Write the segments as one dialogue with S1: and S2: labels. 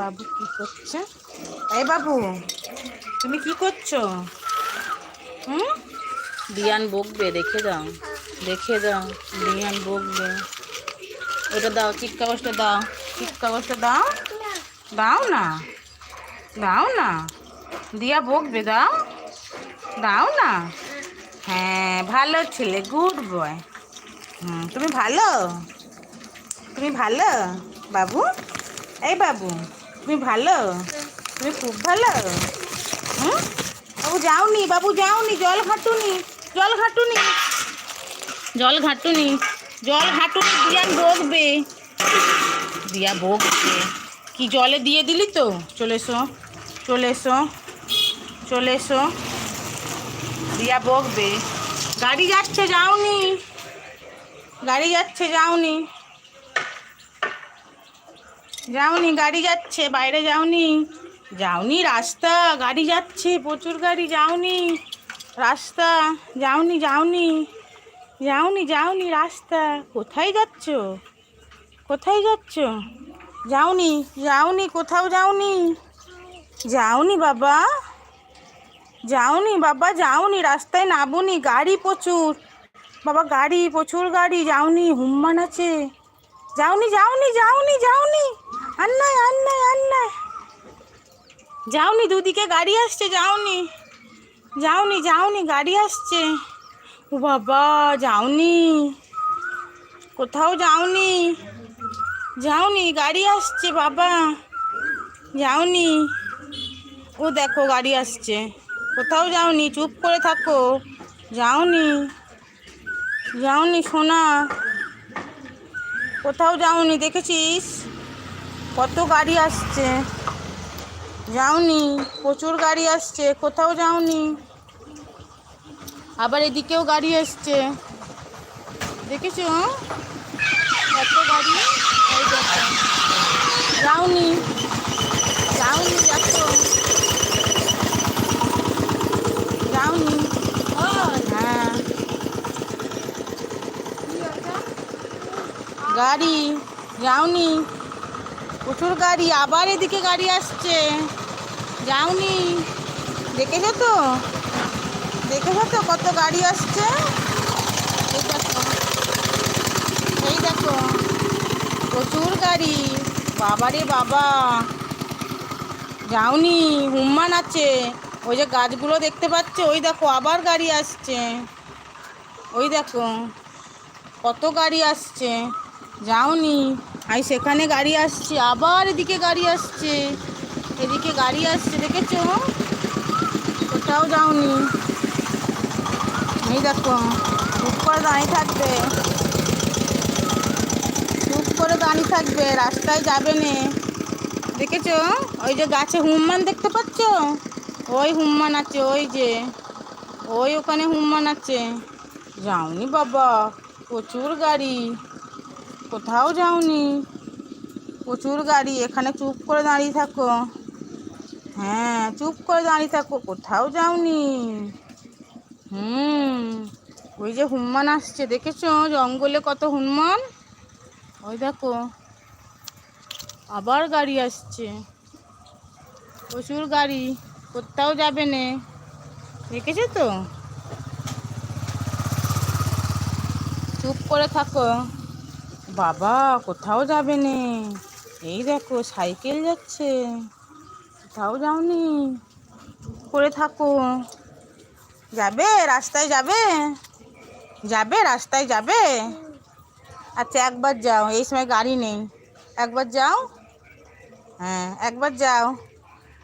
S1: বাবু কি করছে? এই বাবু তুমি কি করছ? হুম?
S2: বিয়ান বকবে দেখে দাও দেখে দাও বিয়ান বকবে। ওটা দাও চিট কাগজটা দাও।
S1: চিট কাগজটা দাও? দাও না দাও না। দিয়া বকবে দাও? দাও না? হ্যাঁ ভালো ছেলে গুড বয়। হুম তুমি ভালো? তুমি ভালো বাবু? এই বাবু তুমি ভালো? তুমি খুব ভালো? হুম? বাবু যাওনি বাবু যাওনি, জল ঘাটুনি জল ঘাটুনি। জল ঘাটুনি জল ঘাটুনি দিয়ান বকবে। দিয়া বকবে। কি জলে দিয়ে দিলি তো? চলে এসো চলে এসো চলে এসো। দিয়া বকবে। গাড়ি যাচ্ছে, যাওনি। গাড়ি যাচ্ছে, যাওনি। যাওনি, গাড়ি যাচ্ছে, বাইরে যাওনি। যাওনি, রাস্তা, গাড়ি যাচ্ছে, প্রচুর গাড়ি, যাওনি। রাস্তা, যাওনি যাওনি। যাওনি যাওনি, রাস্তা। কোথায় যাচ্ছ? কোথায় যাচ্ছ? যাওনি যাওনি, কোথাও যাওনি। যাওনি, বাবা। যাওনি বাবা, যাওনি, রাস্তায় নামুনি, গাড়ি প্রচুর। বাবা, গাড়ি, প্রচুর গাড়ি, যাওনি হুম্মান আছে। যাওনি যাওনি যাওনি যাওনি। আন্নায় আন্নায় আন্নায় যাওনি, দুদিকে গাড়ি আসছে, যাওনি। যাওনি যাওনি, গাড়ি আসছে। ও বাবা, যাওনি। কোথাও যাওনি। যাওনি, গাড়ি আসছে, বাবা। যাওনি। ও দেখো, গাড়ি আসছে। কোথাও যাওনি, চুপ করে থাকো। যাওনি। যাওনি, সোনা। কোথাও যাওনি, দেখেছিস? কত গাড়ি আসছে? যাওনি, প্রচুর গাড়ি আসছে, কোথাও যাওনি? আবার এদিকেও গাড়ি আসছে দেখেছ কত গাড়ি? যাওনি যাওনি, দেখো। যাওনি। হ্যাঁ। গাড়ি, যাওনি। প্রচুর গাড়ি, আবার এদিকে গাড়ি আসছে। যাওনি। দেখেছ তো? দেখেছ তো কত গাড়ি আসছে? এই দেখো। এই দেখো। প্রচুর গাড়ি। বাবারে বাবা। যাওনি। হুম্মান আছে। ওই যে গাছগুলো দেখতে পাচ্ছ, ওই দেখো, আবার গাড়ি আসছে। ওই দেখো। কত গাড়ি আসছে। যাওনি। আই সেখানে গাড়ি আসছে, আবার এদিকে গাড়ি আসছে। এদিকে গাড়ি আসছে, দেখেছ? কোথাও যাওনি। এই দেখো, চুপ করে দাঁড়িয়ে থাকবে। চুপ করে দাঁড়িয়ে থাকবে, রাস্তায় যাবে নে। দেখেছ? ওই যে গাছে হুম্মান দেখতে পাচ্ছ? ওই হুম্মান আছে, ওই যে। ওই ওখানে হুম্মান আছে। যাওনি বাবা, প্রচুর গাড়ি। কোথাও যাওনি। প্রচুর গাড়ি, এখানে চুপ করে দাঁড়িয়ে থাকো। হ্যাঁ চুপ করে দাঁড়িয়ে থাকো, কোথাও যাওনি। হুম, ওই যে হুম্মান আসছে, দেখেছ? জঙ্গলে কত হুম্মান? ওই দেখো, আবার গাড়ি আসছে। প্রচুর গাড়ি, কোথাও যাবে নে। দেখেছ তো? চুপ করে থাকো। বাবা, কোথাও যাবে নে এই দেখো, সাইকেল যাচ্ছে। কোথাও যাওনি। করে থাকো। যাবে? রাস্তায় যাবে? যাবে? রাস্তায় যাবে? আচ্ছা একবার যাও। এই সময় গাড়ি নেই। একবার যাও। হ্যাঁ একবার যাও।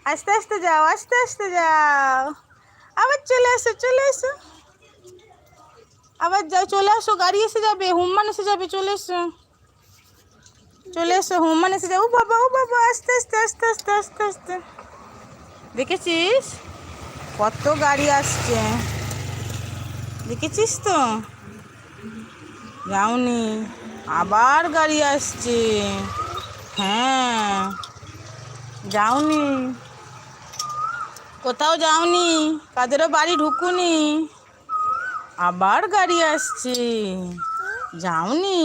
S1: আস্তে আস্তে যাও, আস্তে আস্তে যাও। আবার চলে এসো চলে এসো। আবার যাও, চলে আসো, গাড়ি এসে যাবে হুম্মান এসে যাবে, চলে এসো। চলে এসো হুম্মান এসে যাবে। ও বাবা ও বাবা, আস্তে আস্তে আস্তে আস্তে আস্তে আস্তে। দেখেছিস? কত গাড়ি আসছে। দেখেছিস তো? যাওনি। আবার গাড়ি আসছে। হ্যাঁ যাওনি। কোথাও যাওনি। কাদেরও বাড়ি ঢুকুনি। আবার গাড়ি আসছে। যাওনি?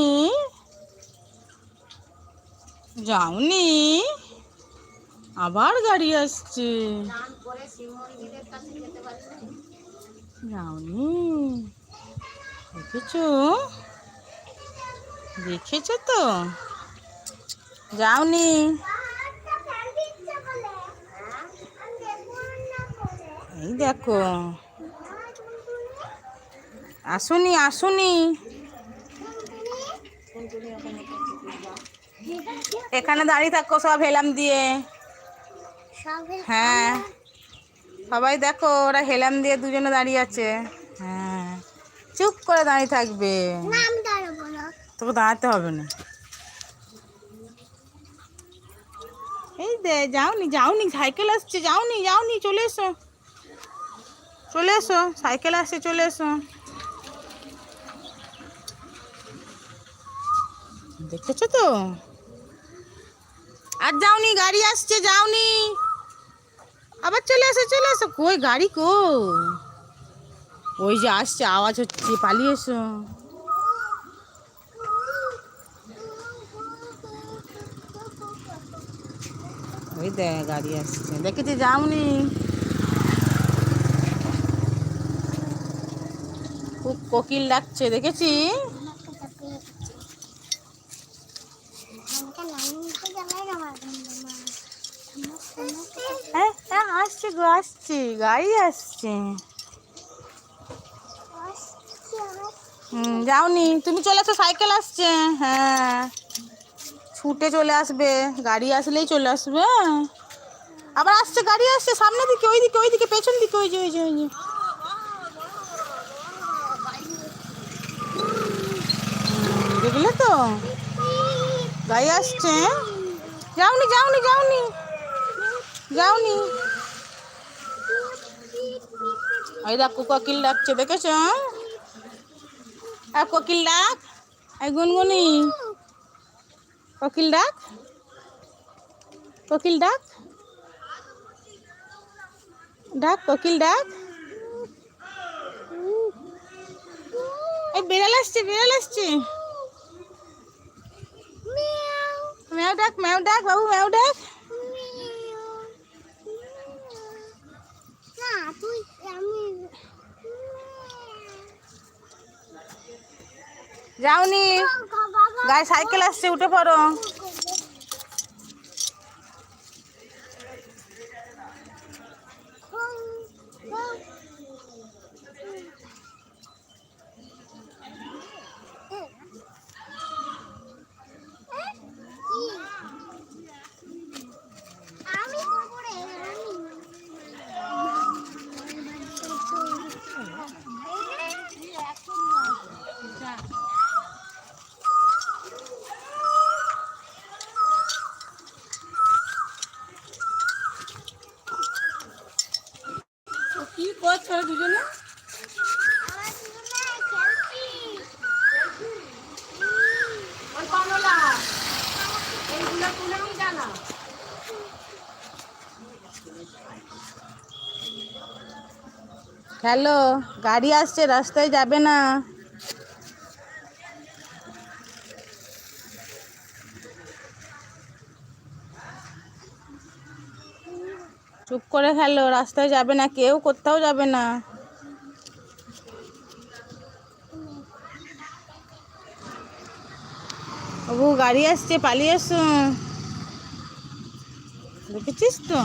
S1: যাওনি? আবার গাড়ি আসছে। যাওনি? দেখেছ? দেখেছ তো? যাওনি? এই দেখো। আসুনি আসুনি। এখানে দাঁড়িয়ে থাকো সব হেলাম দিয়ে। হ্যাঁ। সবাই দেখো ওরা হেলাম দিয়ে দুজনে দাঁড়িয়ে আছে। হ্যাঁ। চুপ করে দাঁড়িয়ে থাকবে। তোকে দাঁড়াতে হবে না। এই দে যাওনি যাওনি সাইকেল আসছে যাওনি যাওনি চলে এসো। চলে এসো সাইকেল আসছে চলে এসো। দেখেছ তো? আর যাওনি, গাড়ি আসছে, যাওনি। আবার চলে এসো চলে এসো। কই, গাড়ি কই? ওই যে আসছে, আওয়াজ হচ্ছে, পালিয়ে এসো। ওই দেখ, গাড়ি আসছে। দেখেছি, যাওনি। খুব কোকিল ডাকছে, দেখেছি হ্যাঁ হ্যাঁ আসছে গো আসছে, গাড়ি আসছে। হুম, যাওনি। তুমি চলে আসো, সাইকেল আসছে। হ্যাঁ। ছুটে চলে আসবে, গাড়ি আসলেই চলে আসবে। হ্যাঁ? আবার আসছে, গাড়ি আসছে সামনের দিকে ওই দিকে ওই দিকে পেছন দিকে, ওই যে ওই যে ওই যে। দেখলে তো? গাড়ি আসছে যাওনি যাওনি যাওনি। যাওনি। ওই দেখো কোকিল ডাকছে, দেখেছ? আর কোকিল ডাক। এই গুনগুনি। কোকিল ডাক। কোকিল ডাক। ডাক, কোকিল ডাক। এই বিড়াল আসছে বিড়াল আসছে। ম্যাও ডাক ম্যাও ডাক, বাবু ম্যাও ডাক। যাওনি। গায়ে সাইকেল আসছে উঠে পড়ো
S2: আমি করে
S1: কি করছ দুজনে হ্যালো, গাড়ি আসছে, রাস্তায় যাবে না। চুপ করে খেলো রাস্তায় যাবে না, কেউ কোথাও যাবে না। বাবু গাড়ি আসছে পালিয়ে আসো দেখেছিস তো?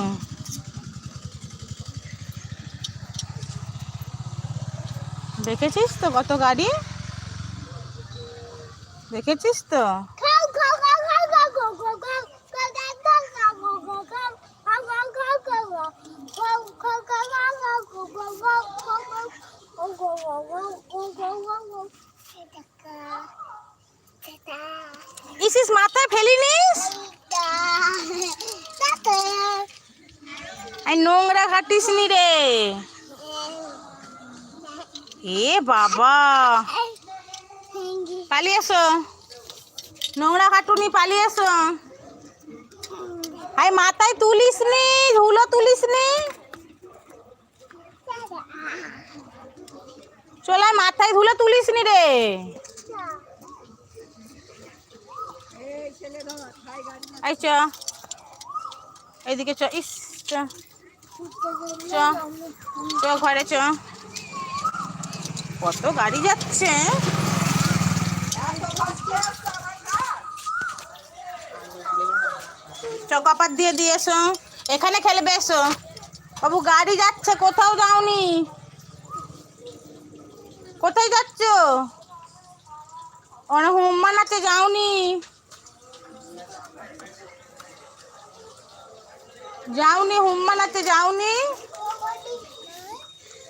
S1: দেখেছিস তো কত গাড়ি? দেখেছিস তো? ইসিস মাথায় ফেলি নিস নোংরা ঘাটিস নি রে। এ বাবা। পালিয়ে এসো নোংরা খাটুনি পালিয়ে এসো আই মাথায় তুলিস নি, ধুলো তুলিস নি। চলে মাথায় ধুলো তুলিস নি রে। এই চ। এইদিকে চ। ইস, চ। চ। ঘরে চ। কত গাড়ি যাচ্ছে। চ কপার দিয়ে দিয়ে এসো। এখানে খেলবে, এসো। বাবু, গাড়ি যাচ্ছে, কোথাও যাওনি। কোথায় যাচ্ছ? অনেক হুম্মান আছে যাওনি। যাওনি হুম্মান আছে যাওনি?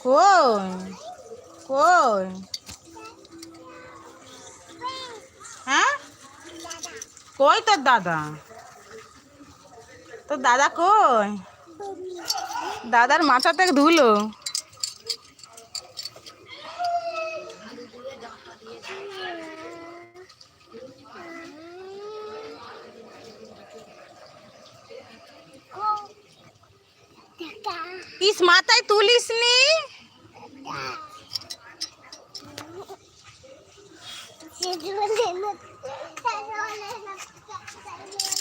S1: কই? কই? হ্যাঁ? কই তোর দাদা? তোর দাদা কই? দাদার মাথা থেকে ধুলো। ইস মাথায় তুলিস নি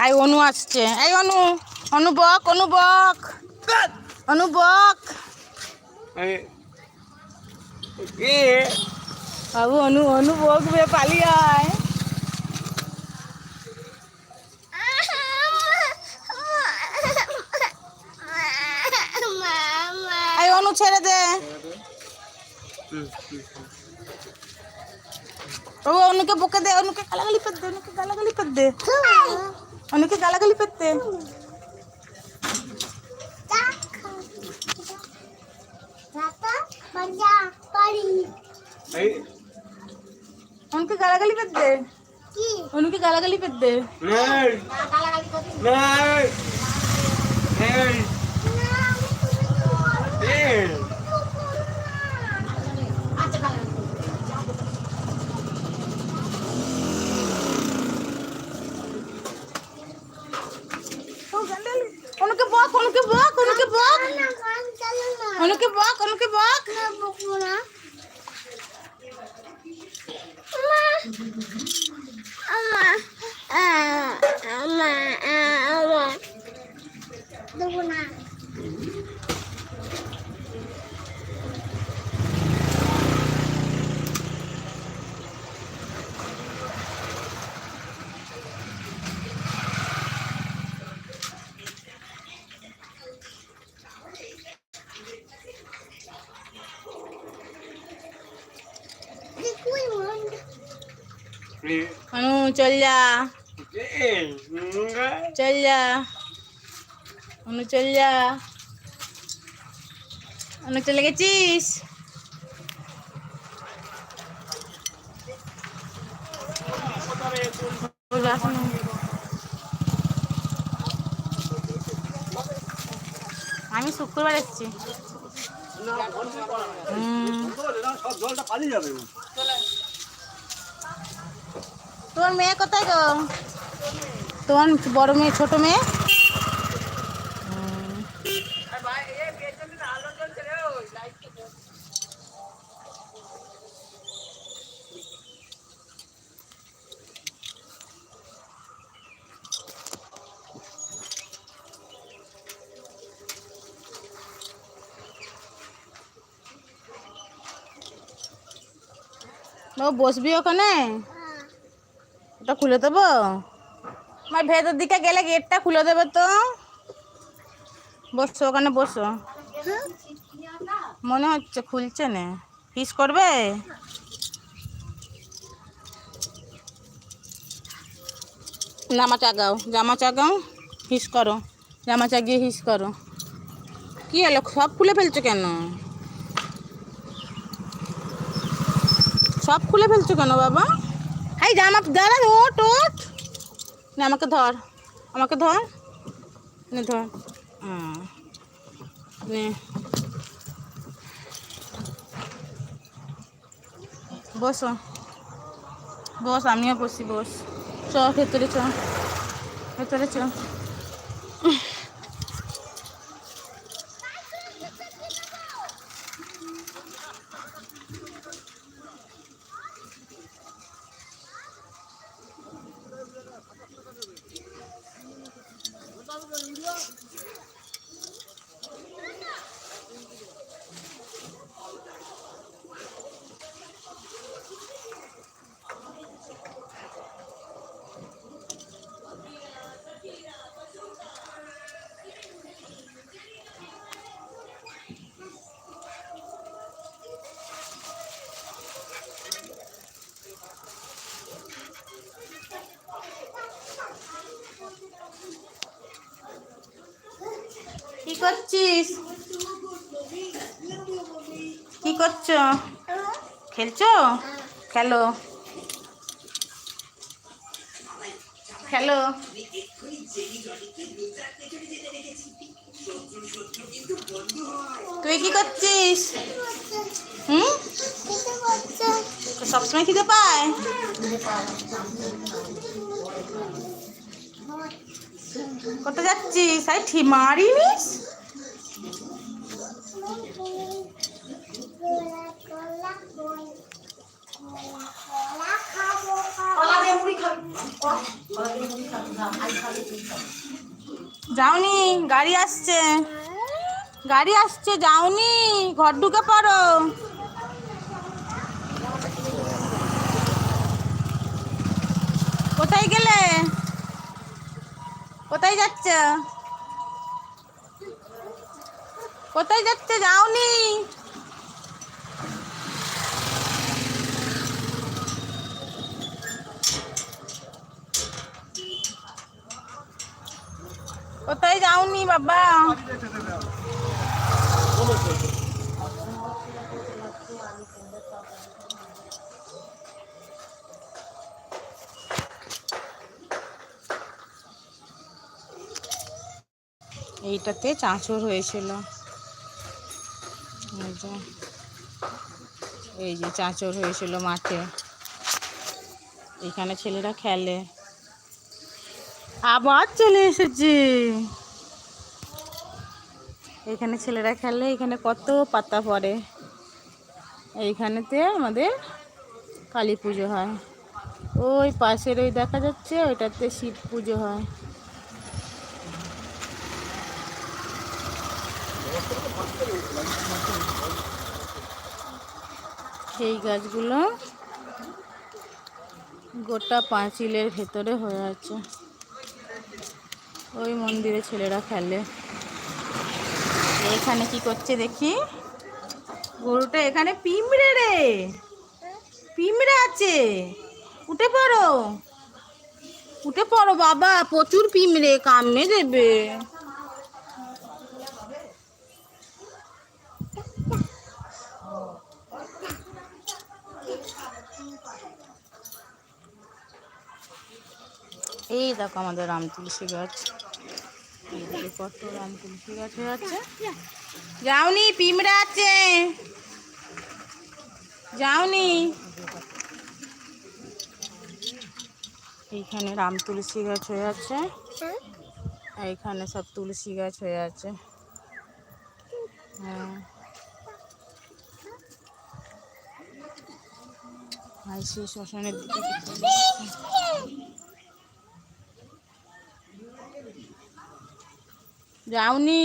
S1: এই অনু আসছে। এই অনু অনু বক অনু বক। অনু বক। বাবু অনু অনু বকবে পালিয়ে আয় এই অনু ছেড়ে দে ও অনুকে বকে দে অনুকে গালাগালি পেত দে অনুকে গালাগালি পেত দে অনুকে গালাগালি পেত দে অনুকে গালাগালি পেত দে অনুকে গালাগালি পেত দে অনুকে বক অনুকে বক অনুকে বক। অনুকে বক অনুকে বক। অনু চল যা অনু চলে গেছিস ওর বাসন আমি শুক্রবার এসেছি।
S3: জলটা পালিয়ে যাবে।
S1: তোমার মেয়ে কোথায় গো তোমার বড় মেয়ে ছোট মেয়ে। বাবু বসবি ওখানে ওটা খুলে দেবো? আমার ভেতর দিকে গেলে গেটটা খুলে দেবে তো। বসো, ওখানে বসো। মনে হচ্ছে খুলছে না। হিস করবে? জামা চাগাও জামা চাগাও হিস করো। জামা চাগিয়ে হিস করো। কি হলো সব খুলে ফেলছো কেন? সব খুলে ফেলছো কেন বাবা? এই জামা দাঁড়া ওট ওট না, আমাকে ধর আমাকে ধর। নে ধর। নে। বস বস, আমিও বসি, বস। চ, ভেতরে চ। ভেতরে চ। করছিস? কি করছ? খেলছো? খেলো। খেলো। তুই কি করছিস? হুম? সবসময় খিদে পায়। কোথায় যাচ্ছিস আই ঠি মারিনিস যাওনি, গাড়ি আসছে। গাড়ি আসছে, যাওনি, ঘর ঢুকে পড়ো। কোথায় গেলে? কোথায় যাচ্ছ কোথায় যাচ্ছে যাওনি কোথায় যাওনি বাবা এইটাতে চাঁচর হয়েছিল। এই যে চাঁচর হয়েছিল মাঠে। এখানে ছেলেরা খেলে। আবার চলে এসেছে। এখানে ছেলেরা খেলে, এখানে কত পাতা পড়ে। এইখানেতে আমাদের কালী পুজো হয়। ওই পাশের ওই দেখা যাচ্ছে, ওইটাতে শিব পুজো হয়। এই গাছগুলো গোটা পাঁচিলের ভেতরে হয়ে আছে। ওই মন্দিরে ছেলেরা খেলে। এখানে কি করছে দেখি? গরুটা এখানে পিমড়ে রে। পিমড়ে আছে। উঠে পড়ো। উঠে পড়ো বাবা, প্রচুর পিমড়ে কামড়ে দেবে। এই দেখো আমাদের রাম তুলসী গাছ কত রাম তুলসী গাছ হয়ে আছে যাওনি পিমড়া আছে। যাওনি। এইখানে রাম তুলসী গাছ হয়ে আছে এইখানে সব তুলসী গাছ হয়ে আছে হ্যাঁ। আর শ্মশানের দিকে চলে যাচ্ছে। যাওনি।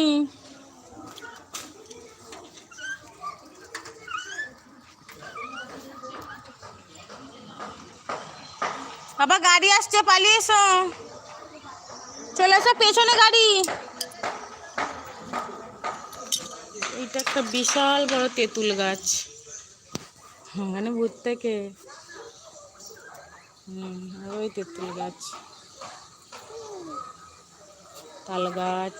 S1: বাবা, গাড়ি আসছে, পালিয়ে এসো। চলে এসো, পেছনে গাড়ি। এইটা একটা বিশাল বড় তেঁতুল গাছ। মানে ভূত থেকে। হুম, ওই তেঁতুল গাছ। তাল গাছ।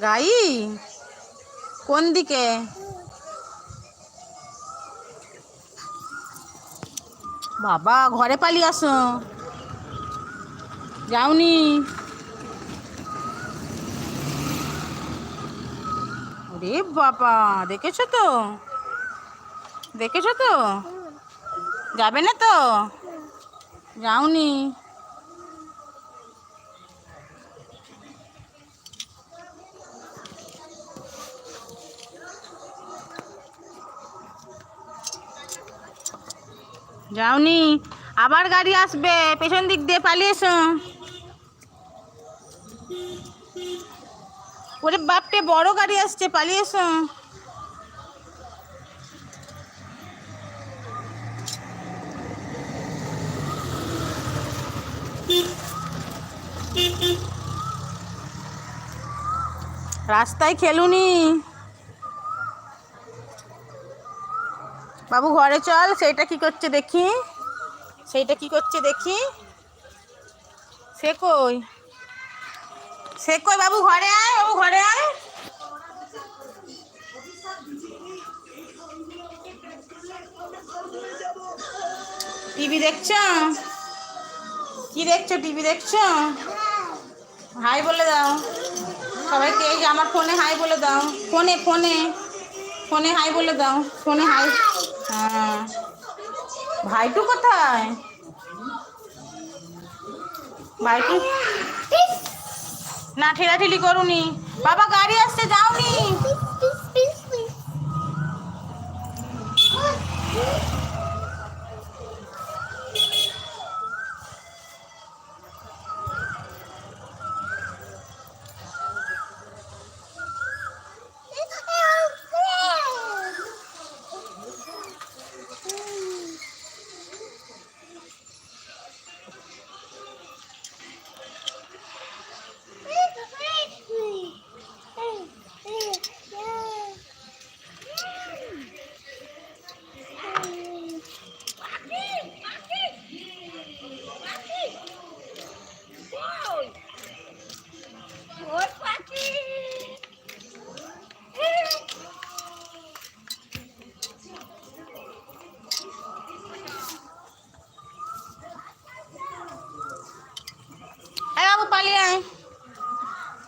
S1: গাই, কোন দিকে? বাবা, ঘরে পালিয়ে আসো। যাওনি। ওরে বাবা, দেখেছ তো? দেখেছ তো? যাবে না তো? যাওনি। যাওনি। আবার গাড়ি আসবে, পেছন দিক দিয়ে পালিয়ে ওরে বাপরে, বড় গাড়ি আসছে পালিয়ে রাস্তায় খেলুনি। বাবু ঘরে চল সেইটা কি করছে দেখি? সেইটা কি করছে দেখি? সে কই?
S2: সে কই বাবু, ঘরে আয়, বাবু ঘরে আয়। টিভি দেখছ? কি দেখছ, টিভি দেখছ? হাই বলে দাও। সবাইকে এই যে আমার ফোনে হাই বলে দাও। ফোনে ফোনে ফোনে হাই বলে দাও। ফোনে হাই। হ্যাঁ। ভাইটু কোথায়? ভাইটু? না ঠেলাঠেলি করুনি। বাবা গাড়ি আসতে যাওনি।